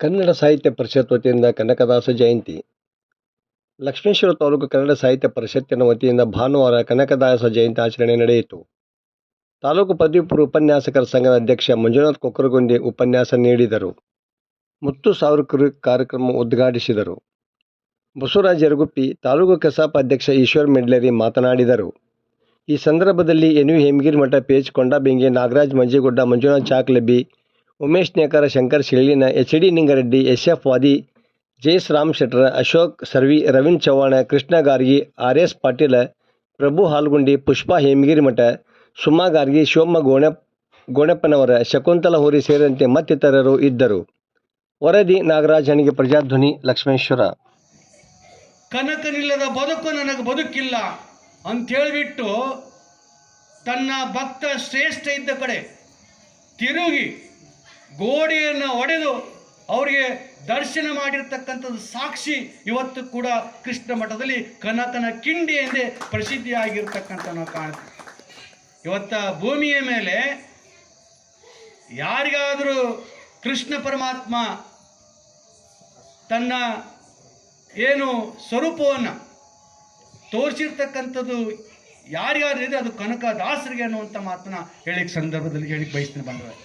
ಕನ್ನಡ ಸಾಹಿತ್ಯ ಪರಿಷತ್ ವತಿಯಿಂದ ಕನಕದಾಸ ಜಯಂತಿ. ಲಕ್ಷ್ಮೇಶ್ವರ ತಾಲೂಕು ಕನ್ನಡ ಸಾಹಿತ್ಯ ಪರಿಷತ್ತಿನ ವತಿಯಿಂದ ಭಾನುವಾರ ಕನಕದಾಸ ಜಯಂತಿ ಆಚರಣೆ ನಡೆಯಿತು. ತಾಲೂಕು ಪದವಿ ಪೂರ್ವ ಉಪನ್ಯಾಸಕರ ಸಂಘದ ಅಧ್ಯಕ್ಷ ಮಂಜುನಾಥ್ ಕೊಕ್ಕರಗುಂದಿ ಉಪನ್ಯಾಸ ನೀಡಿದರು. ಮುತ್ತು ಸಾವಿರ ಕಾರ್ಯಕ್ರಮ ಉದ್ಘಾಟಿಸಿದರು. ಬಸವರಾಜ್ ಯರಗುಪ್ಪಿ, ತಾಲೂಕು ಕಸಾಪ ಅಧ್ಯಕ್ಷ ಈಶ್ವರ್ ಮೆಡ್ಲೇರಿ ಮಾತನಾಡಿದರು. ಈ ಸಂದರ್ಭದಲ್ಲಿ ಎನ್ ವಿ ಹೇಮಗಿರಿ ಮಠ ಪೇಜ್ Kondabengi Nagaraj Manjegudda Manjunath Chaklabi Umesh Nekara, Shankar ಶಿಳ್ಳಿನ H D Ningareddy S F ವಾದಿ ಜೈಸ್ ರಾಮ್ ಶೆಟ್ರ ಅಶೋಕ್ ಸರ್ವಿ ರವೀಂದ್ರ ಚವ್ಹಾಣ, ಕೃಷ್ಣ ಗಾರ್ಗಿ, ಆರ್ ಎಸ್ ಪಾಟೀಲ, ಪ್ರಭು ಹಾಲ್ಗುಂಡಿ, ಪುಷ್ಪಾ ಹೇಮಗಿರಿ ಮಠ, ಸುಮಾ ಗಾರ್ಗಿ, ಶಿವಮ್ಮ ಗೋಣ, ಗೋಣಪ್ಪನವರ, ಶಕುಂತಲ ಹೋರಿ ಸೇರಿದಂತೆ ಮತ್ತಿತರರು ಇದ್ದರು. ವರದಿ ನಾಗರಾಜ್ ಹಣಿಗೆ ಪ್ರಜಾಧ್ವನಿ, ಲಕ್ಷ್ಮೇಶ್ವರ. ಕನಕನಿಲ್ಲದ ಬದುಕು ನನಗೆ ಬದುಕಿಲ್ಲ ಅಂಥೇಳಿಬಿಟ್ಟು ತನ್ನ ಭಕ್ತ ಶ್ರೇಷ್ಠ ಇದ್ದ ಕಡೆ ತಿರುಗಿ ಗೋಡೆಯನ್ನು ಒಡೆದು ಅವರಿಗೆ ದರ್ಶನ ಮಾಡಿರ್ತಕ್ಕಂಥದ್ದು ಸಾಕ್ಷಿ ಇವತ್ತು ಕೂಡ ಕೃಷ್ಣ ಮಠದಲ್ಲಿ ಕನಕನ ಕಿಂಡಿ ಎಂದೇ ಪ್ರಸಿದ್ಧಿಯಾಗಿರ್ತಕ್ಕಂಥ ನಾವು ಕಾಣ್ತೀವಿ. ಇವತ್ತ ಭೂಮಿಯ ಮೇಲೆ ಯಾರಿಗಾದರೂ ಕೃಷ್ಣ ಪರಮಾತ್ಮ ತನ್ನ ಏನು ಸ್ವರೂಪವನ್ನು ತೋರಿಸಿರ್ತಕ್ಕಂಥದ್ದು ಯಾರಿಗಾದ್ರೂ ಇದೆ ಅದು ಕನಕ ದಾಸರಿಗೆ ಅನ್ನುವಂಥ ಮಾತನ್ನ ಹೇಳಿಕ್ಕೆ ಸಂದರ್ಭದಲ್ಲಿ ಹೇಳಿಕ್ಕೆ ಬಯಸ್ತೀನಿ ಬಂದವರು